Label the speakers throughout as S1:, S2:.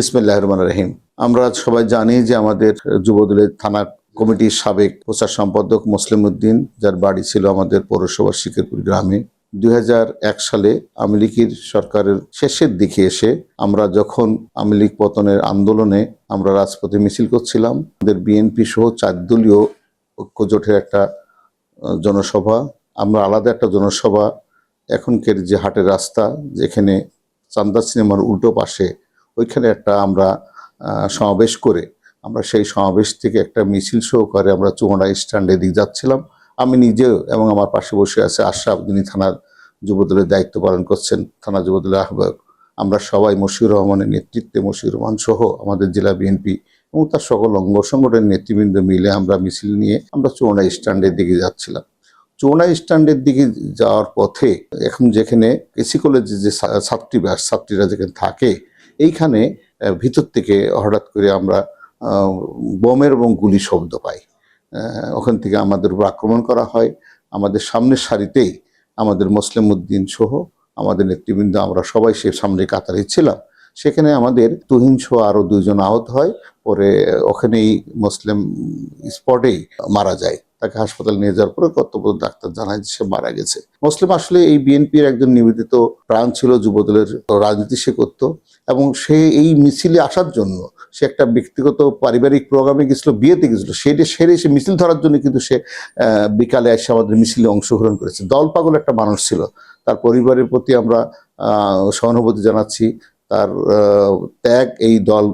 S1: বিসমিল্লাহ রহমান রহিম। আমরা সবাই জানি যে আমাদের যুবদলের থানা কমিটির সাবেক প্রচার সম্পাদক মুসলিম উদ্দিন যার বাড়ি ছিল আমাদের পৌরসভার শিকারপুর গ্রামে। দু হাজার এক সালে আওয়ামী লীগের সরকারের শেষের দিকে এসে আমরা যখন আওয়ামী লীগ পতনের আন্দোলনে আমরা রাজপথে মিছিল করছিলাম, আমাদের বিএনপি সহ চার দলীয় ঐক্যজোটের একটা জনসভা। আমরা আলাদা একটা জনসভা, এখনকার যে হাটের রাস্তা, যেখানে চান্দা সিনেমার উল্টো পাশে ওইখানে একটা আমরা সমাবেশ করে, আমরা সেই সমাবেশ থেকে একটা মিছিল সহকারে আমরা চুমড়া স্ট্যান্ডে দিকে যাচ্ছিলাম। আমি নিজেও এবং আমার পাশে বসে আছে আশরাফ, যিনি থানার যুবদলের দায়িত্ব পালন করছেন, থানা যুবদলের আহ্বায়ক। আমরা সবাই মশিউর রহমানের নেতৃত্বে, মশিউর রহমান সহ আমাদের জেলা বিএনপি এবং তার সকল অঙ্গ সংগঠনের নেতৃবৃন্দ মিলে আমরা মিছিল নিয়ে আমরা চুমড়া স্ট্যান্ডের দিকে যাচ্ছিলাম। চৌনা স্ট্যান্ডের দিকে যাওয়ার পথে এখন যেখানে কেসি কলেজে যে ছাত্রী ছাত্রীরা যেখানে থাকে এইখানে ভিতর থেকে হঠাৎ করে আমরা বোমের এবং গুলি শব্দ পাই। ওখান থেকে আমাদের উপর আক্রমণ করা হয়। আমাদের সামনের সারিতেই আমাদের মুসলিম উদ্দিন সহ আমাদের নেতৃবৃন্দ, আমরা সবাই সে সামনে কাতারে ছিলাম। সেখানে আমাদের তুহিন সহ আরও দুইজন আহত হয়। পরে ওখানেই মুসলিম স্পটেই মারা যায়। তাকে হাসপাতালে নিয়ে যাওয়ার পরে কর্তব্য ডাক্তার জানায় সে মারা গেছে। মুসলিম আসলে এই বিএনপির একজন নিবেদিত প্রাণ ছিল যুবদলের রাজনীতি সে করতো এবং সে এই মিছিলে আসার জন্য সে একটা ব্যক্তিগত পারিবারিক প্রোগ্রামে গেছিল, বিয়েতে গেছিল। সেটা সেরে সে মিছিল ধরার জন্য কিন্তু সে বিকালে এসে আমাদের মিছিলে অংশগ্রহণ করেছে। দল পাগল একটা মানুষ ছিল। তার পরিবারের প্রতি আমরা সহানুভূতি জানাচ্ছি। তার ত্যাগ এই দল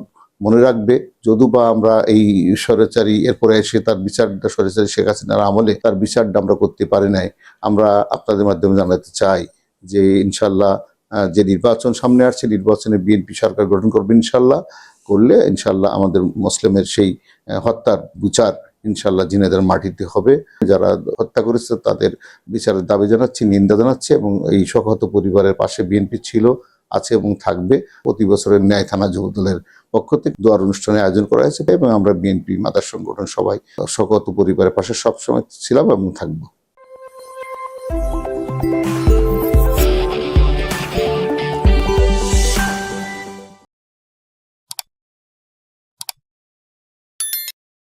S1: মনে রাখবে। যদু বা আমরা এই স্বৈরাচারী, এরপরে এসে তার বিচারটা, স্বৈরাচারী শেখ হাসিনার আমলে তার বিচারটা আমরা করতে পারি নাই। আমরা আপনাদের মাধ্যমে জানাতে চাই যে ইনশাল্লাহ যে নির্বাচন সামনে আসছে, নির্বাচনে বিএনপি সরকার গঠন করবে ইনশাল্লাহ। করলে ইনশাল্লাহ আমাদের মুসলিমের সেই হত্যার বিচার ইনশাল্লাহ জিনেদের মাটিতে হবে। যারা হত্যা করেছে তাদের বিচারের দাবি জানাচ্ছি, নিন্দা জানাচ্ছি এবং এই শোকহত পরিবারের পাশে বিএনপি ছিল। আছে এবং থাকবে। প্রতি বছরের ন্যায় থানা যুবদলের পক্ষ থেকে দোয়ার অনুষ্ঠানে আয়োজন করা হয়েছে এবং আমরা বিএনপি মাদার সংগঠন সবাই শোকহত পরিবারের পাশে সবসময় ছিলাম এবং থাকব।